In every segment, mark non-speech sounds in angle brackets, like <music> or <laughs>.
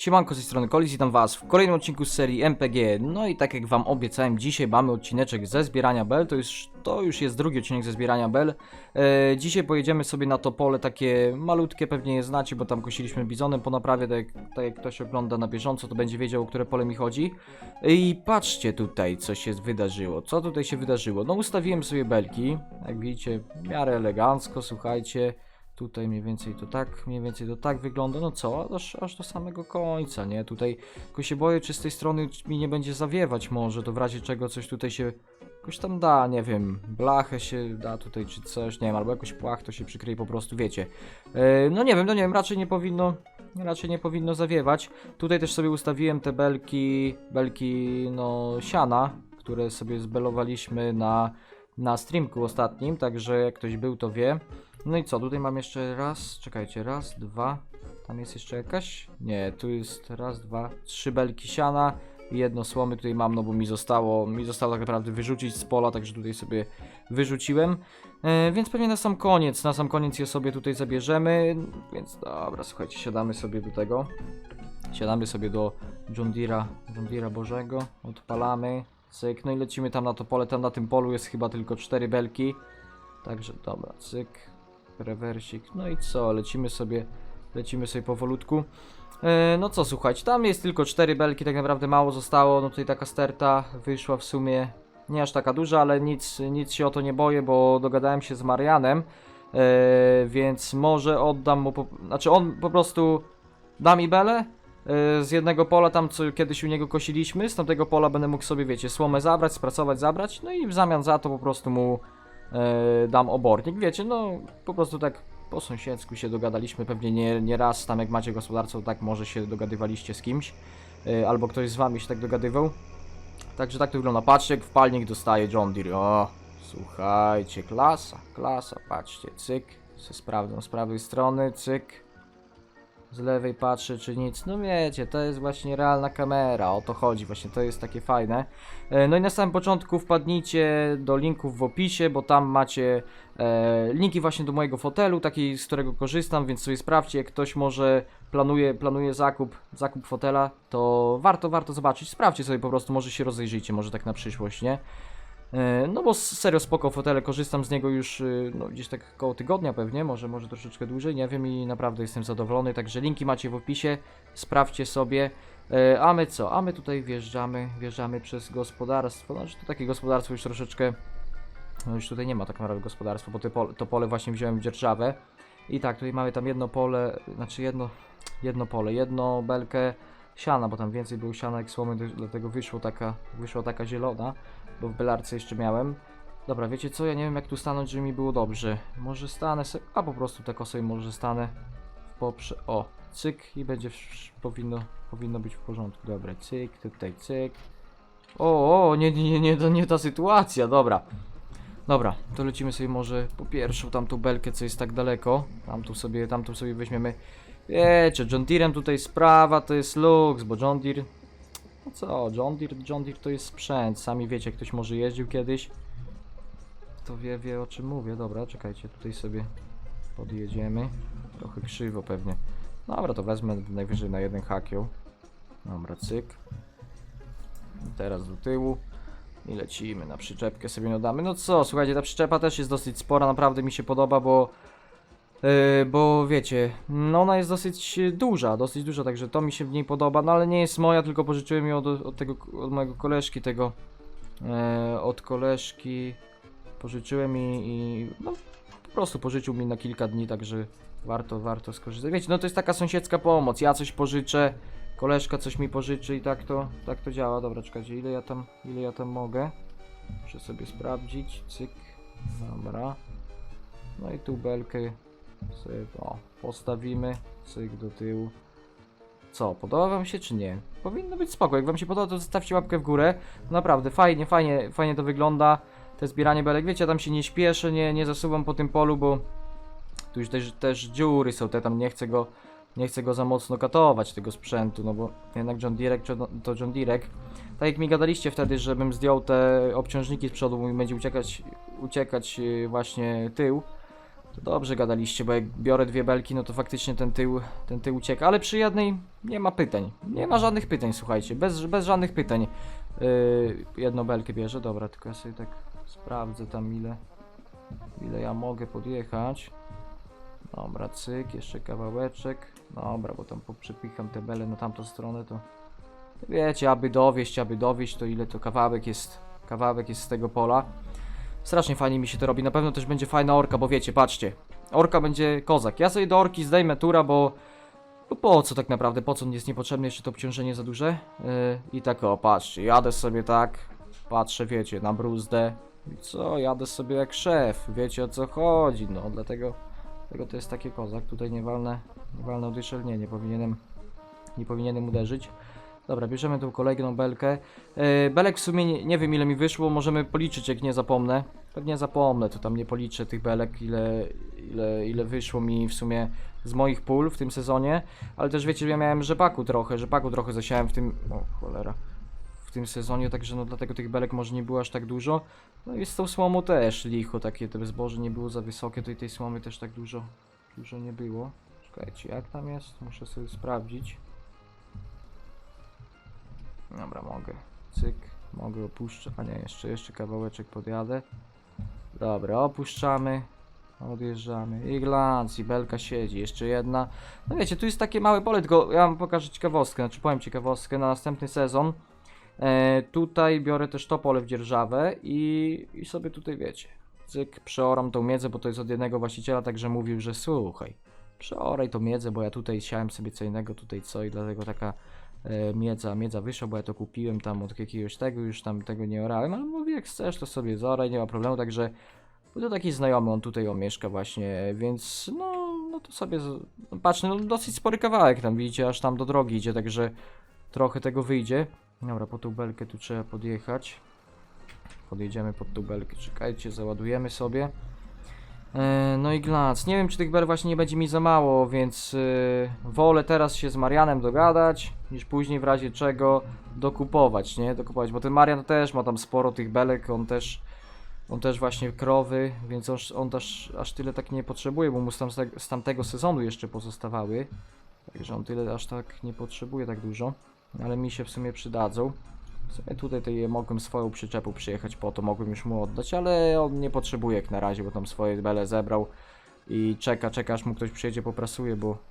Siemanko z tej strony Kolis, witam was w kolejnym odcinku z serii MPG. No i tak jak wam obiecałem, dzisiaj mamy odcineczek ze zbierania bel, to już, to już jest drugi odcinek ze zbierania bel. E, dzisiaj pojedziemy sobie na to pole takie malutkie, pewnie je znacie, bo tam kosiliśmy bizonem po naprawie, tak jak, tak jak ktoś ogląda na bieżąco, to będzie wiedział, o które pole mi chodzi. I patrzcie tutaj, co się wydarzyło. Co tutaj się wydarzyło? No ustawiłem sobie belki, jak widzicie, w miarę elegancko, słuchajcie. Tutaj mniej więcej to tak, mniej więcej to tak wygląda. No co, aż, aż do samego końca, nie? Tutaj tylko się boję, czy z tej strony mi nie będzie zawiewać może, to w razie czego coś tutaj się jakoś tam da, nie wiem, blachę się da tutaj czy coś, nie wiem, albo jakoś płach to się przykryje po prostu, wiecie. E, no nie wiem, no nie wiem, raczej nie powinno, raczej nie powinno zawiewać. Tutaj też sobie ustawiłem te belki, belki, no, siana, które sobie zbelowaliśmy na, na streamku ostatnim, także jak ktoś był, to wie. No i co, tutaj mam jeszcze raz, czekajcie, raz, dwa, tam jest jeszcze jakaś? Nie, tu jest raz, dwa, trzy belki siana i jedno słomy tutaj mam, no bo mi zostało, mi zostało tak naprawdę wyrzucić z pola, także tutaj sobie wyrzuciłem. E, więc pewnie na sam koniec, na sam koniec je sobie tutaj zabierzemy, więc dobra, słuchajcie, siadamy sobie do tego. Siadamy sobie do John Deere'a, Bożego, odpalamy, cyk, no i lecimy tam na to pole, tam na tym polu jest chyba tylko cztery belki. Także dobra, cyk, rewersik, no i co, lecimy sobie, lecimy sobie powolutku. E, no co, słuchajcie, tam jest tylko cztery belki, tak naprawdę mało zostało, no tutaj taka sterta wyszła w sumie nie aż taka duża, ale nic, nic się o to nie boję, bo dogadałem się z Marianem, e, więc może oddam mu, po, znaczy on po prostu da mi belę, z jednego pola tam, co kiedyś u niego kosiliśmy, z tamtego pola będę mógł sobie, wiecie, słomę zabrać, spracować, zabrać, no i w zamian za to po prostu mu e, dam obornik, wiecie, no po prostu tak po sąsiedzku się dogadaliśmy, pewnie nie, nie raz tam jak macie gospodarstwo, tak może się dogadywaliście z kimś, e, albo ktoś z wami się tak dogadywał. Także tak to wygląda. Patrzcie, jak wpalnik dostaje John Deere. O, słuchajcie, klasa, klasa, patrzcie, cyk, se sprawdzam z prawej strony, cyk. Z lewej patrzę, czy nic. No wiecie, to jest właśnie realna kamera, o to chodzi, właśnie to jest takie fajne. E, No i na samym początku wpadnijcie do linków w opisie, bo tam macie e, linki właśnie do mojego fotelu, taki z którego korzystam, więc sobie sprawdźcie, jak ktoś może planuje, planuje zakup, zakup fotela, to warto, warto zobaczyć. Sprawdźcie sobie po prostu, może się rozejrzyjcie, może tak na przyszłość, nie? E, No bo serio spoko fotele, korzystam z niego już y, no, gdzieś tak koło tygodnia pewnie, może, może troszeczkę dłużej, nie wiem i naprawdę jestem zadowolony, także linki macie w opisie, sprawdźcie sobie. E, A my co? A my tutaj wjeżdżamy, wjeżdżamy przez gospodarstwo, znaczy to takie gospodarstwo już troszeczkę, no już tutaj nie ma tak naprawdę gospodarstwa, bo to pole, to pole właśnie wziąłem w dzierżawę. I tak, tutaj mamy tam jedno pole, znaczy jedno, jedno pole, jedno belkę siana, bo tam więcej było siana jak słomy, dlatego wyszło taka, wyszła taka zielona bo w belarce jeszcze miałem. Dobra, wiecie co, ja nie wiem jak tu stanąć, żeby mi było dobrze. Może stanę sobie, a po prostu tak sobie może stanę w poprze... O, cyk i będzie, wsz- powinno, powinno być w porządku. Dobra, cyk, tutaj cyk. O, o, nie, nie, nie, nie, to nie ta sytuacja, dobra. Dobra, to lecimy sobie może po pierwszą tamtą belkę, co jest tak daleko. Tamtą sobie, tamtą sobie weźmiemy. Wiecie, John Deerem tutaj sprawa to jest luks, bo John Deere no co, John Deere, John Deere to jest sprzęt, sami wiecie, ktoś może jeździł kiedyś, to wie, wie o czym mówię. Dobra, czekajcie, tutaj sobie podjedziemy, trochę krzywo pewnie. Dobra, to wezmę najwyżej na jeden hakiel. Dobra, cyk. Teraz do tyłu i lecimy, na przyczepkę sobie nadamy. No co, słuchajcie, ta przyczepa też jest dosyć spora, naprawdę mi się podoba, bo Yy, bo wiecie, no ona jest dosyć duża, dosyć duża, także to mi się w niej podoba, no ale nie jest moja, tylko pożyczyłem ją od, od tego, od mojego koleżki tego, e, od koleżki pożyczyłem i, i no, po prostu pożyczył mi na kilka dni, także warto, warto skorzystać. Wiecie, no to jest taka sąsiedzka pomoc, ja coś pożyczę, koleżka coś mi pożyczy i tak to, tak to działa. Dobra, czekajcie, ile ja tam, ile ja tam mogę? Muszę sobie sprawdzić, cyk, dobra. No i tu belkę sobie o, postawimy, cyk do tyłu. Co, podoba wam się czy nie? Powinno być spoko, jak wam się podoba to zostawcie łapkę w górę. Naprawdę, fajnie, fajnie, fajnie to wygląda. Te zbieranie belek, wiecie, ja tam się nie śpieszę, nie, nie zasuwam po tym polu, bo tu już też, też dziury są te, tam nie chcę go, nie chcę go za mocno katować, tego sprzętu, no bo jednak John Deere to John Deere. Tak jak mi gadaliście wtedy, żebym zdjął te obciążniki z przodu, mi będzie uciekać, uciekać yy, właśnie tył, To dobrze gadaliście, bo jak biorę dwie belki, no to faktycznie ten tył, ten tył ucieka, ale przy jednej nie ma pytań. Nie ma żadnych pytań, słuchajcie, bez, bez żadnych pytań. Yy, jedną belkę bierze, dobra, tylko ja sobie tak sprawdzę tam ile, ile ja mogę podjechać. Dobra, cyk, jeszcze kawałeczek. Dobra, bo tam poprzepycham te bele na tamtą stronę, to wiecie, aby dowieść, aby dowieść, to ile to kawałek jest, kawałek jest z tego pola. Strasznie fajnie mi się to robi, na pewno też będzie fajna orka, bo wiecie, patrzcie, orka będzie kozak. Ja sobie do orki zdejmę tura, bo, bo po co tak naprawdę, po co jest niepotrzebne jeszcze to obciążenie za duże? Yy, I tak o, patrzcie, jadę sobie tak, patrzę, wiecie, na bruzdę. I co, jadę sobie jak szef, wiecie o co chodzi, no dlatego, dlatego to jest takie kozak, tutaj nie walnę, nie walnę odyszel, nie, nie powinienem, nie powinienem uderzyć. Dobra, bierzemy tą kolejną belkę. Yy, belek w sumie nie, nie wiem ile mi wyszło, możemy policzyć jak nie zapomnę. Pewnie zapomnę, to tam nie policzę tych belek, ile, ile, ile wyszło mi w sumie z moich pól w tym sezonie. Ale też wiecie, że ja miałem rzepaku trochę, rzepaku trochę zasiałem w tym... O cholera. W tym sezonie, także no dlatego tych belek może nie było aż tak dużo. No i z tą słomą też licho, takie te zboże nie było za wysokie, to i tej słomy też tak dużo, dużo nie było. Czekajcie, jak tam jest? Muszę sobie sprawdzić. Dobra, mogę. Cyk, mogę opuszczać. A nie, jeszcze, jeszcze kawałeczek podjadę. Dobra, opuszczamy. Odjeżdżamy. I glans, i belka siedzi. Jeszcze jedna. No wiecie, tu jest takie małe pole, tylko ja wam pokażę ciekawostkę. Znaczy powiem ciekawostkę na następny sezon. E, tutaj biorę też to pole w dzierżawę i, i sobie tutaj wiecie. Cyk, przeoram tą miedzę, bo to jest od jednego właściciela, także mówił, że słuchaj, przeoraj tą miedzę, bo ja tutaj siałem sobie co innego, tutaj co i dlatego taka miedza, miedza wyszła, bo ja to kupiłem tam od jakiegoś tego, już tam tego nie orałem, ale mówię, jak chcesz, to sobie zoraj, nie ma problemu, także był to taki znajomy, on tutaj o mieszka właśnie, więc no, no to sobie, no patrz, no dosyć spory kawałek tam, widzicie, aż tam do drogi idzie, także trochę tego wyjdzie. Dobra, po tą belkę tu trzeba podjechać. Podjedziemy pod tą belkę, czekajcie, załadujemy sobie. E, No i glans. Nie wiem, czy tych bel właśnie nie będzie mi za mało, więc e, wolę teraz się z Marianem dogadać, niż później w razie czego dokupować, nie? Dokupować, bo ten Marian też ma tam sporo tych belek, on też, on też właśnie krowy, więc on, on też aż tyle tak nie potrzebuje, bo mu z, tam, z tamtego sezonu jeszcze pozostawały. Także on tyle aż tak nie potrzebuje tak dużo, ale mi się w sumie przydadzą. W sumie tutaj to je mogłem swoją przyczepą przyjechać po to, mogłem już mu oddać, ale on nie potrzebuje jak na razie, bo tam swoje bele zebrał i czeka, czeka aż mu ktoś przyjedzie, poprasuje, bo bo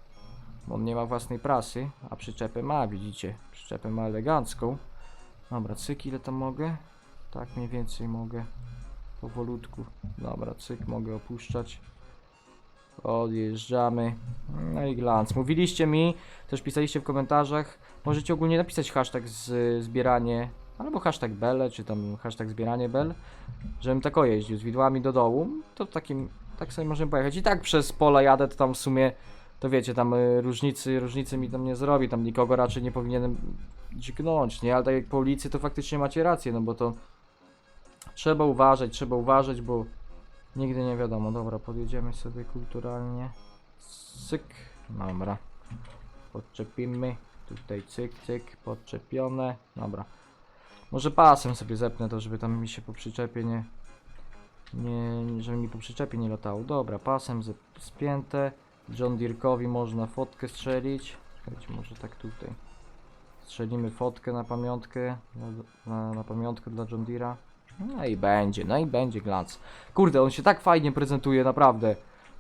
on nie ma własnej prasy, a przyczepę ma, widzicie, przyczepę ma elegancką. Dobra, cyk, ile tam mogę? Tak mniej więcej mogę, powolutku. Dobra, cyk, mogę opuszczać. Odjeżdżamy. No i glans. Mówiliście mi, też pisaliście w komentarzach, możecie ogólnie napisać hashtag z zbieranie, albo hashtag bele, czy tam hashtag zbieranie bel, żebym tak o jeździł z widłami do dołu, to takim, tak sobie możemy pojechać. I tak przez pola jadę, to tam w sumie, to wiecie, tam y, różnicy, różnicy mi tam nie zrobi, tam nikogo raczej nie powinienem dźgnąć, nie? Ale tak jak po ulicy, to faktycznie macie rację, no bo to trzeba uważać, trzeba uważać, bo nigdy nie wiadomo. Dobra, podjedziemy sobie kulturalnie. Cyk, dobra. Podczepimy. Tutaj cyk, cyk, podczepione. Dobra. Może pasem sobie zepnę to, żeby tam mi się po przyczepie nie... Nie, żeby mi po przyczepie nie latało. Dobra, pasem spięte. John Deere'kowi można fotkę strzelić. Czekajcie, może tak tutaj. Strzelimy fotkę na pamiątkę. Na, na, na pamiątkę dla John Deere'a. No i będzie, no i będzie glans. Kurde, on się tak fajnie prezentuje, naprawdę.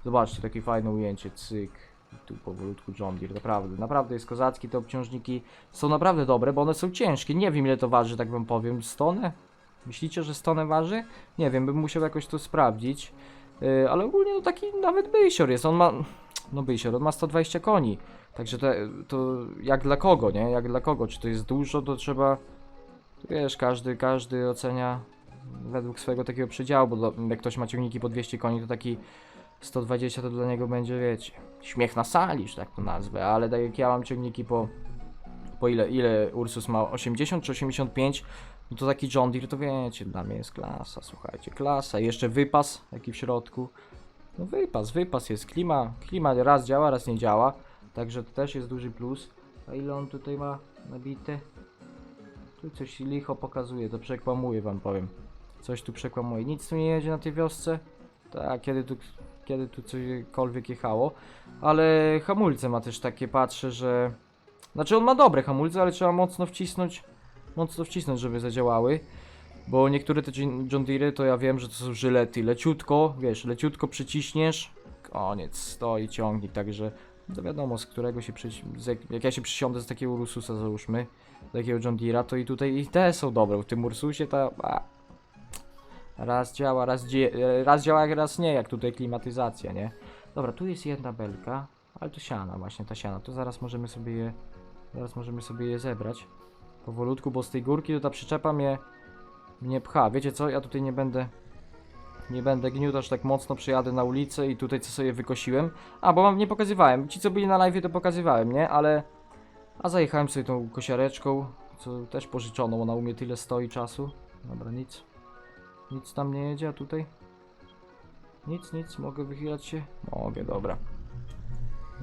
Zobaczcie, takie fajne ujęcie, cyk. I tu powolutku John Deere, naprawdę, naprawdę jest kozacki, te obciążniki są naprawdę dobre, bo one są ciężkie, nie wiem ile to waży, tak wam powiem, stonę? Myślicie, że stonę waży? Nie wiem, bym musiał jakoś to sprawdzić, yy, ale ogólnie no taki nawet Bysior jest, on ma, no Bysior, on ma 120 koni, także to, to jak dla kogo, nie, jak dla kogo, czy to jest dużo, to trzeba, wiesz, każdy, każdy ocenia według swojego takiego przedziału, bo jak ktoś ma ciągniki po 200 koni, to taki 120 to dla niego będzie, wiecie, śmiech na sali, że tak to nazwę, ale tak jak ja mam ciągniki po, po ile, ile Ursus ma, 80 czy 85, no to taki John Deere to wiecie, dla mnie jest klasa, słuchajcie, klasa, jeszcze wypas, jaki w środku, no wypas, wypas jest, klima, klima raz działa, raz nie działa, także to też jest duży plus, a ile on tutaj ma nabite? Tu coś licho pokazuje, to przekłamuje wam powiem. Coś tu przekłamuje. Nic tu nie jedzie na tej wiosce? Tak, kiedy tu, kiedy tu cokolwiek jechało. Ale hamulce ma też takie, patrzę, że... Znaczy on ma dobre hamulce, ale trzeba mocno wcisnąć, mocno wcisnąć, żeby zadziałały. Bo niektóre te John Deere to ja wiem, że to są żylety. Leciutko, wiesz, leciutko przyciśniesz, koniec, stoi ciągnik, także to wiadomo z którego się przy... jak, jak ja się przysiądę z takiego Ursusa załóżmy, z takiego John Deere'a, to i tutaj i te są dobre. W tym Ursusie to... A, raz działa, raz, dzie, raz działa, raz nie, jak tutaj klimatyzacja, nie? Dobra, tu jest jedna belka, ale to siana właśnie, ta siana, to zaraz możemy sobie je... Zaraz możemy sobie je zebrać. Powolutku, bo z tej górki to ta przyczepa mnie mnie pcha. Wiecie co? Ja tutaj nie będę nie będę gniótł aż tak mocno, przyjadę na ulicę i tutaj co sobie wykosiłem. A, bo wam nie pokazywałem. Ci co byli na live to pokazywałem, nie? Ale a zajechałem sobie tą kosiareczką, co też pożyczoną, ona u mnie tyle stoi czasu. Dobra, nic. Nic tam nie jedzie, a tutaj? Nic, nic, mogę wychylać się? Mogę, dobra.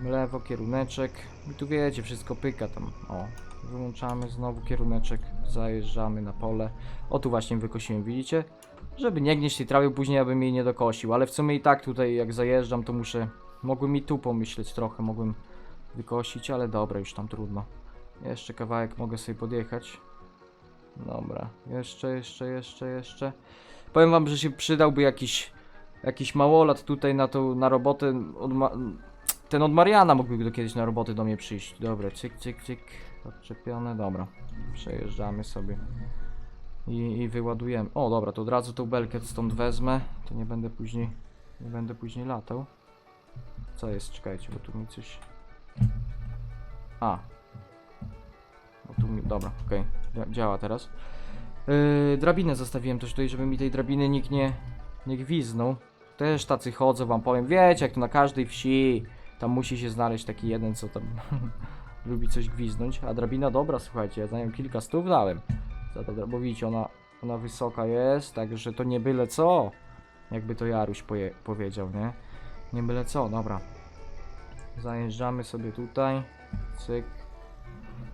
Lewo, kieruneczek. I tu wiecie, wszystko pyka tam. O, wyłączamy znowu kieruneczek, zajeżdżamy na pole. O, tu właśnie wykosiłem, widzicie? Żeby nie gnieść tej trawy, później abym jej nie dokosił. Ale w sumie i tak tutaj, jak zajeżdżam, to muszę... Mogłem mi tu pomyśleć trochę, mogłem wykosić, ale dobra, już tam trudno. Jeszcze kawałek mogę sobie podjechać. Dobra, jeszcze, jeszcze, jeszcze, jeszcze. Powiem wam, że się przydałby jakiś jakiś małolat tutaj na tą, na robotę ten od Mariana mógłby kiedyś na roboty do mnie przyjść. Dobra, cyk, cyk, cyk. Odczepione, dobra. Przejeżdżamy sobie. I, I wyładujemy. O, dobra, to od razu tą belkę stąd wezmę. To nie będę później, nie będę później latał. Co jest? Czekajcie, bo tu mi coś... A. No tu mi... Dobra, okej. Dzia- Działa teraz. Yy, drabinę zostawiłem też tutaj, żeby mi tej drabiny nikt nie, nie gwiznął. Też tacy chodzą, wam powiem. Wiecie, jak to na każdej wsi. Tam musi się znaleźć taki jeden, co tam <laughs> lubi coś gwiznąć. A drabina dobra, słuchajcie, ja za nią kilka stów dałem. Za to, bo widzicie, ona, ona wysoka jest, także to nie byle co. Jakby to Jaruś powiedział, nie? Nie byle co, dobra. Zajeżdżamy sobie tutaj. Cyk.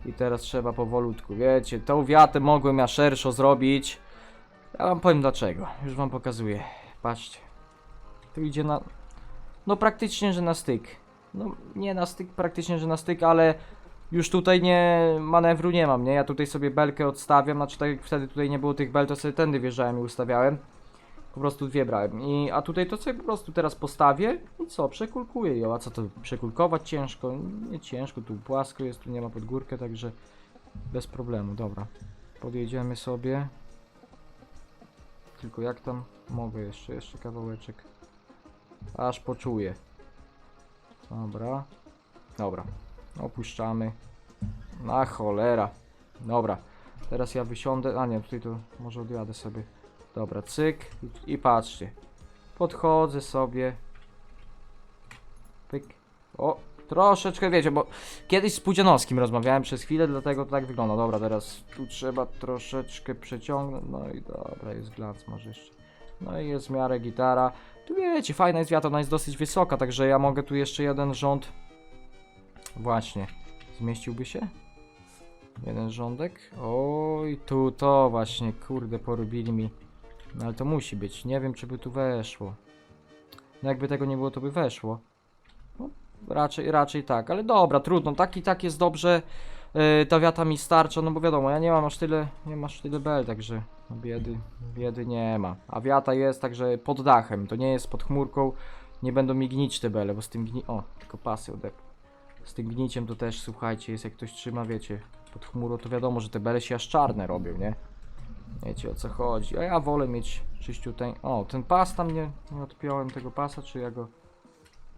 I teraz trzeba powolutku. Wiecie, tą wiatę mogłem ja szerszo zrobić. Ja wam powiem dlaczego. Już wam pokazuję. Patrzcie. Tu idzie na... No praktycznie, że na styk. No nie na styk, praktycznie, że na styk, ale już tutaj nie manewru nie mam, nie? Ja tutaj sobie belkę odstawiam, znaczy tak jak wtedy tutaj nie było tych bel, to sobie tędy wjeżdżałem i ustawiałem. Po prostu dwie brałem. I, a tutaj to sobie po prostu teraz postawię i co? Przekulkuję ją. A co to? Przekulkować ciężko? Nie ciężko, tu płasko jest, tu nie ma pod górkę, także bez problemu, dobra. Podjedziemy sobie. Tylko jak tam? Mogę jeszcze, jeszcze kawałeczek. Aż poczuję. Dobra. Dobra. Opuszczamy. Na cholera. Dobra. Teraz ja wysiądę. A nie, tutaj to może odjadę sobie. Dobra, cyk. I, i patrzcie. Podchodzę sobie. Pyk. O, troszeczkę wiecie, bo kiedyś z Pudzianowskim rozmawiałem przez chwilę, dlatego to tak wygląda. Dobra, teraz tu trzeba troszeczkę przeciągnąć. No i dobra, jest glac może jeszcze. No i jest w miarę gitara. Tu wiecie, fajna jest wiata, ona jest dosyć wysoka, także ja mogę tu jeszcze jeden rząd. Właśnie. Zmieściłby się? Jeden rządek. Oj, tu to właśnie, kurde, porobili mi. No ale to musi być. Nie wiem, czy by tu weszło. No jakby tego nie było, to by weszło. No, raczej, raczej tak, ale dobra, trudno. Tak i tak jest dobrze. Yy, ta wiata mi starcza, no bo wiadomo, ja nie mam aż tyle, nie masz tyle bel, także no biedy, biedy nie ma. A wiata jest także pod dachem, to nie jest pod chmurką. Nie będą mi gnić te bele, bo z tym gni... O, tylko pasy odep. Z tym gniciem to też, słuchajcie, jest jak ktoś trzyma, wiecie, pod chmurą, to wiadomo, że te bele się aż czarne robią, nie? Wiecie o co chodzi. A ja wolę mieć czyściuteń. O, ten pas tam nie, nie odpiąłem tego pasa, czy ja go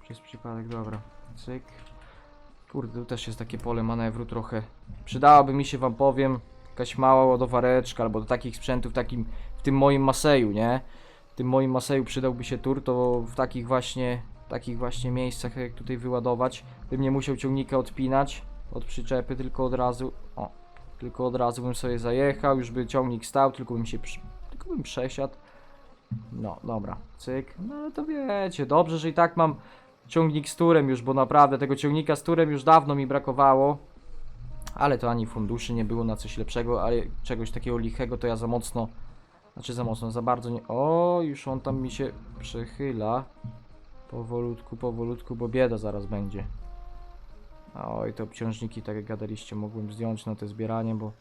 przez przypadek, dobra. Cyk. Kurde, tu też jest takie pole manewru trochę. Przydałaby mi się, wam powiem, jakaś mała ładowareczka, albo do takich sprzętów, takim, w tym moim Maseju, nie? W tym moim Maseju przydałby się tur, to w takich właśnie, takich właśnie miejscach, jak tutaj wyładować, bym nie musiał ciągnika odpinać od przyczepy, tylko od razu, o, tylko od razu bym sobie zajechał, już by ciągnik stał, tylko bym się, tylko bym przesiadł. No, dobra, cyk. No ale to wiecie, dobrze, że i tak mam ciągnik z turem już, bo naprawdę tego ciągnika z turem już dawno mi brakowało. Ale to ani funduszy nie było na coś lepszego, ale czegoś takiego lichego to ja za mocno, znaczy za mocno, za bardzo nie... O, już on tam mi się przechyla. Powolutku, powolutku, bo bieda zaraz będzie. Oj, te obciążniki, tak jak gadaliście, mogłem zdjąć na te zbieranie, bo...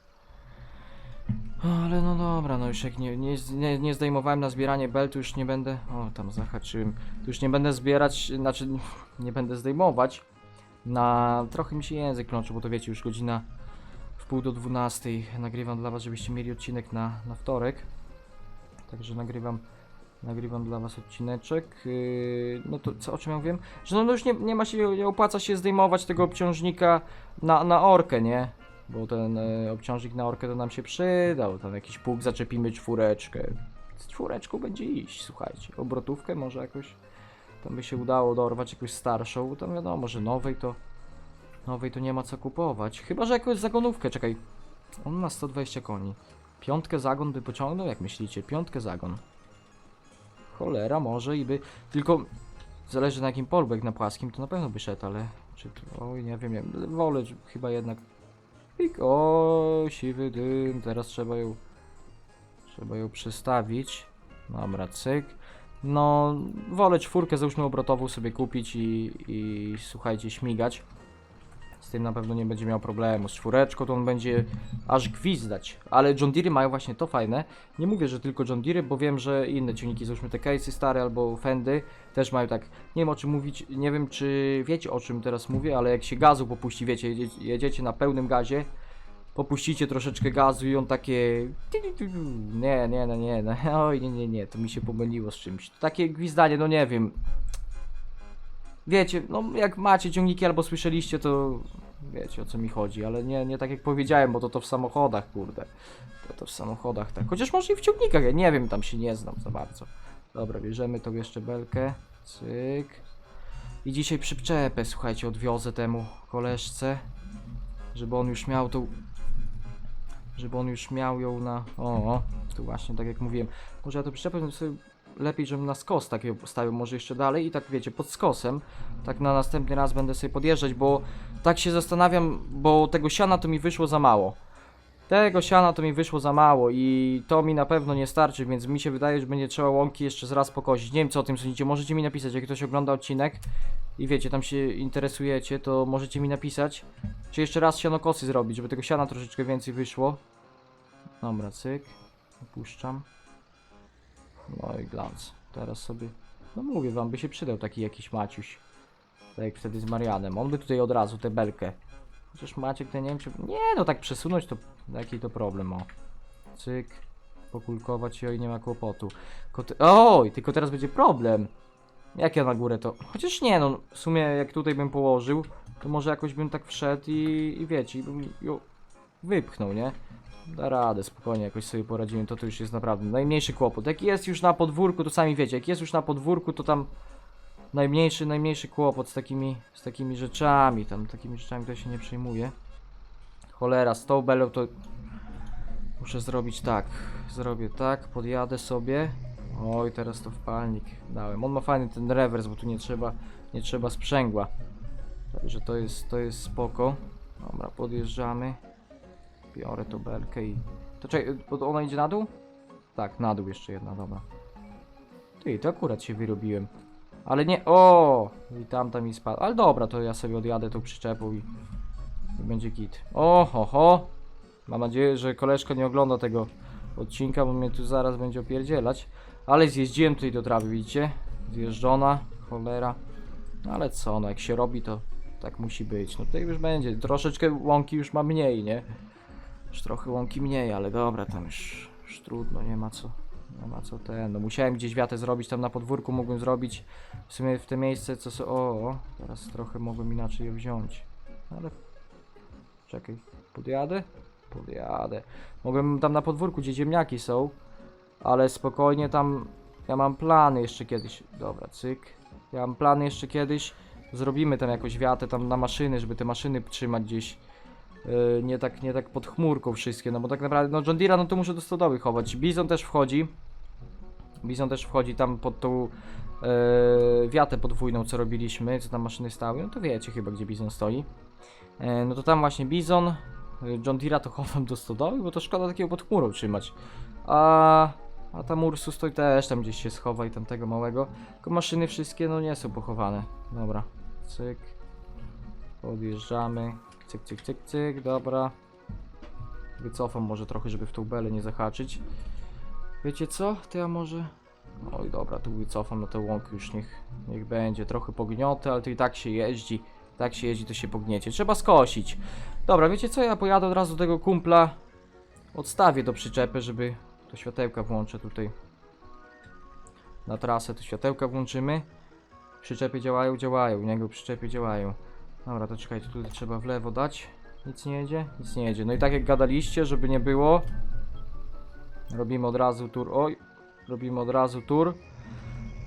Ale no dobra, no już jak nie, nie, nie, nie zdejmowałem na zbieranie bel, to już nie będę... O, tam zahaczyłem. To już nie będę zbierać, znaczy <laughs> nie będę zdejmować. Na... Trochę mi się język klączy, bo to wiecie, już godzina w pół do dwunastej. Nagrywam dla was, żebyście mieli odcinek na, na wtorek. Także nagrywam nagrywam dla was odcineczek. Yy, no to co, o czym ja mówiłem? Że no, no już nie, nie ma się, nie opłaca się zdejmować tego obciążnika na, na orkę, nie? Bo ten e, obciążnik na orkę to nam się przydał. Tam jakiś pług zaczepimy czwóreczkę. Z czwóreczką będzie iść, słuchajcie. Obrotówkę może jakoś tam by się udało dorwać jakąś starszą. Tam wiadomo, że nowej to nowej to nie ma co kupować. Chyba, że jakąś zagonówkę, czekaj. On ma 120 koni. Piątkę zagon by pociągnął, jak myślicie? Piątkę zagon. Cholera, może i by. Tylko zależy na jakim polu, jak na płaskim to na pewno by szedł, ale. Czy. Oj, nie wiem, nie. Wolę chyba jednak. O, siwy dym. Teraz trzeba ją. Trzeba ją przestawić. Dobra, cyk. No, wolę czwórkę, załóżmy obrotową sobie kupić i, i słuchajcie, śmigać. Z tym na pewno nie będzie miał problemu. Z czwóreczką to on będzie aż gwizdać. Ale John Deere mają właśnie to fajne. Nie mówię, że tylko John Deere, bo wiem, że inne ciągniki, załóżmy te case'y stare albo Fendy, też mają tak. Nie wiem o czym mówić, nie wiem czy wiecie o czym teraz mówię, ale jak się gazu popuści, wiecie, jedziecie, na pełnym gazie, popuścicie troszeczkę gazu i on takie. Nie, nie, no nie, no, <laughs> oj, nie, nie, nie, to mi się pomyliło z czymś. Takie gwizdanie, no nie wiem. Wiecie, no jak macie ciągniki albo słyszeliście, to wiecie o co mi chodzi, ale nie, nie tak jak powiedziałem, bo to to w samochodach, kurde. To to w samochodach, tak. Chociaż może i w ciągnikach, ja nie wiem, tam się nie znam za bardzo. Dobra, bierzemy tą jeszcze belkę. Cyk. I dzisiaj przyczepę, słuchajcie, odwiozę temu koleżce, żeby on już miał tą... Żeby on już miał ją na... O, tu właśnie, tak jak mówiłem. Może ja to przyczepę sobie lepiej, żebym na skos tak ją postawił, może jeszcze dalej i tak wiecie, pod skosem. Tak na następny raz będę sobie podjeżdżać, bo tak się zastanawiam, bo tego siana to mi wyszło za mało. Tego siana to mi wyszło za mało i to mi na pewno nie starczy, więc mi się wydaje, że będzie trzeba łąki jeszcze raz pokosić. Nie wiem co o tym sądzicie, możecie mi napisać, jak ktoś ogląda odcinek i wiecie, tam się interesujecie, to możecie mi napisać, czy jeszcze raz sianokosy zrobić, żeby tego siana troszeczkę więcej wyszło. Dobra, cyk, opuszczam. No i glans. Teraz sobie, no mówię wam, by się przydał taki jakiś Maciuś. Tak jak wtedy z Marianem. On by tutaj od razu tę belkę. Chociaż Maciek, to nie wiem czy... Nie, no tak przesunąć to... Jaki to problem, o. Cyk. Pokulkować ją i nie ma kłopotu. Kot... Oj, tylko teraz będzie problem. Jak ja na górę to... Chociaż nie, no w sumie jak tutaj bym położył, to może jakoś bym tak wszedł i, i wiecie, i bym ją wypchnął, nie? Da radę, spokojnie, jakoś sobie poradzimy, to to już jest naprawdę najmniejszy kłopot. Jak jest już na podwórku, to sami wiecie, jak jest już na podwórku, to tam najmniejszy, najmniejszy kłopot z takimi, z takimi rzeczami, tam takimi rzeczami to się nie przejmuje. Cholera, z tą belą to muszę zrobić tak, zrobię tak, podjadę sobie. Oj, teraz to w palnik dałem. On ma fajny ten rewers, bo tu nie trzeba, nie trzeba sprzęgła. Także to jest, to jest spoko. Dobra, podjeżdżamy. Biorę tą belkę i... To czekaj, ona idzie na dół? Tak, na dół jeszcze jedna, dobra. Ty, to akurat się wyrobiłem. Ale nie... O! I tamta mi spadła. Ale dobra, to ja sobie odjadę tą przyczepą i... I będzie git. O, ho! Mam nadzieję, że koleżka nie ogląda tego odcinka, bo mnie tu zaraz będzie opierdzielać. Ale zjeździłem tutaj do trawy, widzicie? Zjeżdżona, cholera. No ale co, no jak się robi, to tak musi być. No tutaj już będzie. Troszeczkę łąki już ma mniej, nie? Już trochę łąki mniej, ale dobra, tam już, już trudno, nie ma co. Nie ma co ten. No musiałem gdzieś wiatę zrobić, tam na podwórku mogłem zrobić w sumie w te miejsce, co so. O, o, teraz trochę mogłem inaczej je wziąć. Ale. Czekaj, podjadę? Podjadę. Mogłem tam na podwórku, gdzie ziemniaki są, ale spokojnie tam. Ja mam plany jeszcze kiedyś. Dobra, cyk. Ja mam plany jeszcze kiedyś. Zrobimy tam jakoś wiatę tam na maszyny, żeby te maszyny trzymać gdzieś nie tak, nie tak pod chmurką wszystkie, no bo tak naprawdę, no John Deere'a, no to muszę do stodoły chować. Bizon też wchodzi. Bizon też wchodzi tam pod tą yy, wiatę podwójną, co robiliśmy, co tam maszyny stały, no to wiecie chyba, gdzie Bizon stoi. Yy, no to tam właśnie Bizon, John Deere'a to chowam do stodoły, bo to szkoda takiego pod chmurą trzymać. A A tam Ursus to też tam gdzieś się schowa i tamtego małego. Tylko maszyny wszystkie no nie są pochowane. Dobra. Cyk. Podjeżdżamy. Cyk, cyk, cyk, cyk. Dobra. Wycofam może trochę, żeby w tą belę nie zahaczyć. Wiecie co? To ja może... Oj dobra, tu wycofam na tę łąkę już niech, niech będzie. Trochę pogniotę, ale to i tak się jeździ. Tak się jeździ, to się pogniecie. Trzeba skosić. Dobra, wiecie co? Ja pojadę od razu do tego kumpla. Odstawię do przyczepy, żeby... To światełka włączę tutaj. Na trasę to światełka włączymy. Przyczepy działają, działają. U niego przyczepy działają. Dobra, to czekajcie, tutaj trzeba w lewo dać. Nic nie jedzie? Nic nie jedzie. No i tak jak gadaliście, żeby nie było. Robimy od razu tur. Oj, robimy od razu tur.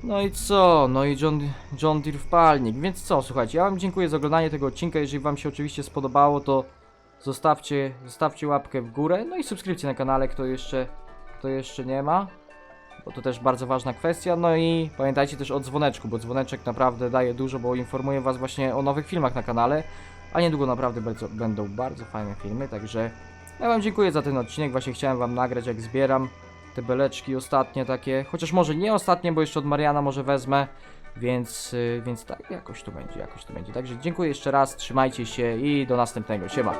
No i co? No i John, John Deere w palnik. Więc co, słuchajcie, ja wam dziękuję za oglądanie tego odcinka. Jeżeli wam się oczywiście spodobało, to zostawcie, zostawcie łapkę w górę. No i subskrypcję na kanale, kto jeszcze, kto jeszcze nie ma. Bo to też bardzo ważna kwestia. No i pamiętajcie też o dzwoneczku, bo dzwoneczek naprawdę daje dużo, bo informuję was właśnie o nowych filmach na kanale. A niedługo naprawdę bardzo, będą bardzo fajne filmy, także ja wam dziękuję za ten odcinek. Właśnie chciałem wam nagrać jak zbieram te beleczki ostatnie takie, chociaż może nie ostatnie, bo jeszcze od Mariana może wezmę, więc, y, więc tak, jakoś to będzie, jakoś to będzie. Także dziękuję jeszcze raz, trzymajcie się i do następnego, siema.